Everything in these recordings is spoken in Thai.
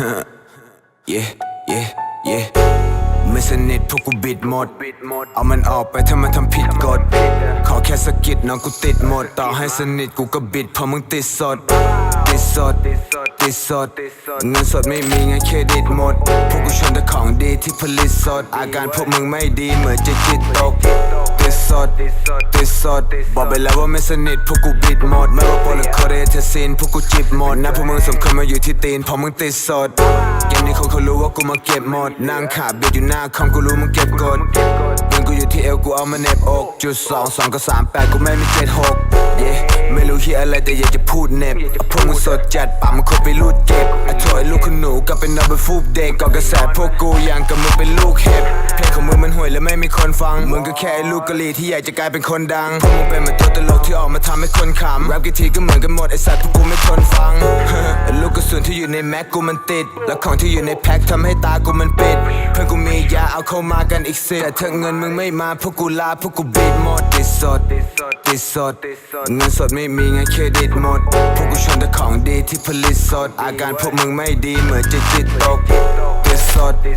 yeah yeah yeah ไม่สนิทพวกกูบิดหมด เอามันออกไปถ้ามันทำผิดกฎ ขอแค่สะกิดน้องกูติดหมด ต่อให้สนิทกูก็บิดเพราะมึงติดสด ติดสด ติดสด เงินสดไม่มีไงเครดิตหมด พวกกูชนแต่ของดีที่ผลิตสด อาการพวกมึงไม่ดีเหมือนจะจิตตก สดติดสด บอกไปแล้วว่าไม่สนิทพวกกูบิดหมด ไม่ว่าโปรหรือคอเรเทซินพวกกูจิบหมดนะพวกมึงสมควรมาอยู่ที่ตีนเพราะมึงติดสดเกมนี้เขาเขารู้ว่ากูมาเก็บหมดนั่งขาบิดอยู่หน้าคอมกูรู้มึงเก็บกดเงินกูอยู่ที่เอวกูเอามาเน็บอกจุดสองสองกับสามแปดกูไม่มีเจ็ดหกเย่ไม่รู้เฮียอะไรแต่อยากจะพูดเน็บพวกมึงสดจัดปากมันคงไปรูดเก็บไอ้ถอยลูกคุณหนูกลับเป็นนอนเป็นฟูบเด็กก่อกระแสพวกกูยังกับมึงเป็นลูกเห็บเพลงของมึงมันห และไม่มีคนฟังมึงก็แค่ลูกกะลีที่อยากจะกลายเป็นคนดังพวกมึงเป็นเหมือนตัวตลกที่ออกมาทำให้คนขำแรปกี่ทีก็เหมือนกันหมดไอ้สัตว์พวกกูไม่ทนฟังลูกกระสุนที่อยู่ในแม็กกูมันติด แล้วของที่อยู่ในแพ็คทำให้ตากูมันปิด เพื่อนกูมียาเอาเข้ามากันอีกสิแต่ถ้าเงินมึงไม่มาพวกกูลาพวกกูบีดหมดติดสดติดสดเงินสดไม่มีไงเครดิตหมด พวกกูชนแต่ของดีที่ผลิตสด อาการพวกมึงไม่ดีเหมือนจะจิตตก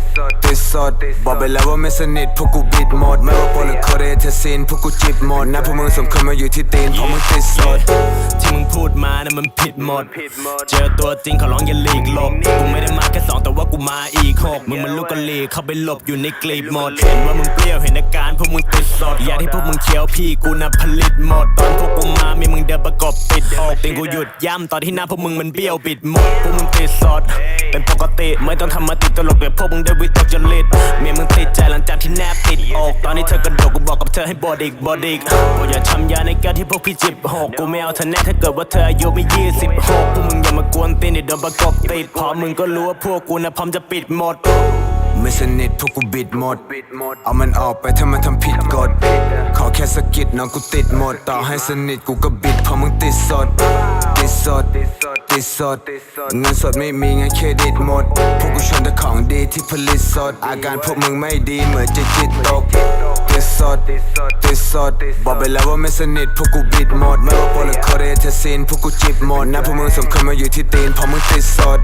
ติดสดติดสดบอกไปแล้วว่าไม่สนิทพวกกูบิดหมด ไม่ว่าโปรหรือคอเรเทซินพวกกูจิบหมดนะพวกมึงสมควรมาอยู่ที่ตีนเพราะมึงติดสดที่มึงพูดมานะมันผิดหมด เจอตัวจริงเขาร้องอย่าหลีกหลบ กูไม่ได้มาแค่สองแต่ว่ากูมาอีกหกมึงมันลูกกะลีเข้าไปหลบอยู่ในกลีบหมด เห็นว่ามึงเปรี้ยวเห็นอาการพวกมึงติดสด อย่างที่พวกมึงเคี้ยวพี่กูน่ะผลิตหมด ตอนพวกกูมามีมึงเดินประกบติดอกติงกูหยุดย่ำตอนที่หน้าพวกมึงมันเบี้ยวปิดหมด พวกมึงติดสด เป็นปกติ ไม่ต้องทำมาติดตลกแบบพวกมึงได้วิตกจริตเมียมึงติดใจหลังจากที่แนบติดอกตอนนี้เธอกระโดดกูบอกกับเธอให้บอดอีกบอดอีกกูอย่าช้ำยาในแก้วที่พวกพี่จิบหกกูไม่เอาเธอแน่ถ้าเกิดว่าเธออายุไม่ยี่สิบหกพวกมึงอย่ามากวนตีนเดี๋ยวโดนประกบติดพอมึงก็รู้ว่าพวกกูน่ะพร้อมจะปิดหมด ไม่สนิทพวกกูบิดหมด เอามันออกไปถ้ามันทำผิดกฎ ขอแค่สะกิดน้องกูติดหมด ต่อให้สนิทกูก็บิดเพราะมึงติดสด ติดสด ติดสด เงินสดไม่มีไงเครดิตหมด พวกกูชนแต่ของดีที่ผลิตสด อาการพวกมึงไม่ดีเหมือนจะจิตตกติดสดติดสดบอกไปแล้วว่าไม่สนิทพวกกูบิดหมด ไม่ว่าโปรหรือคอเรเทซินพวกกูจิบหมดนะพวกมึงสมควรมาอยู่ที่ตีนเพราะมึงติดสด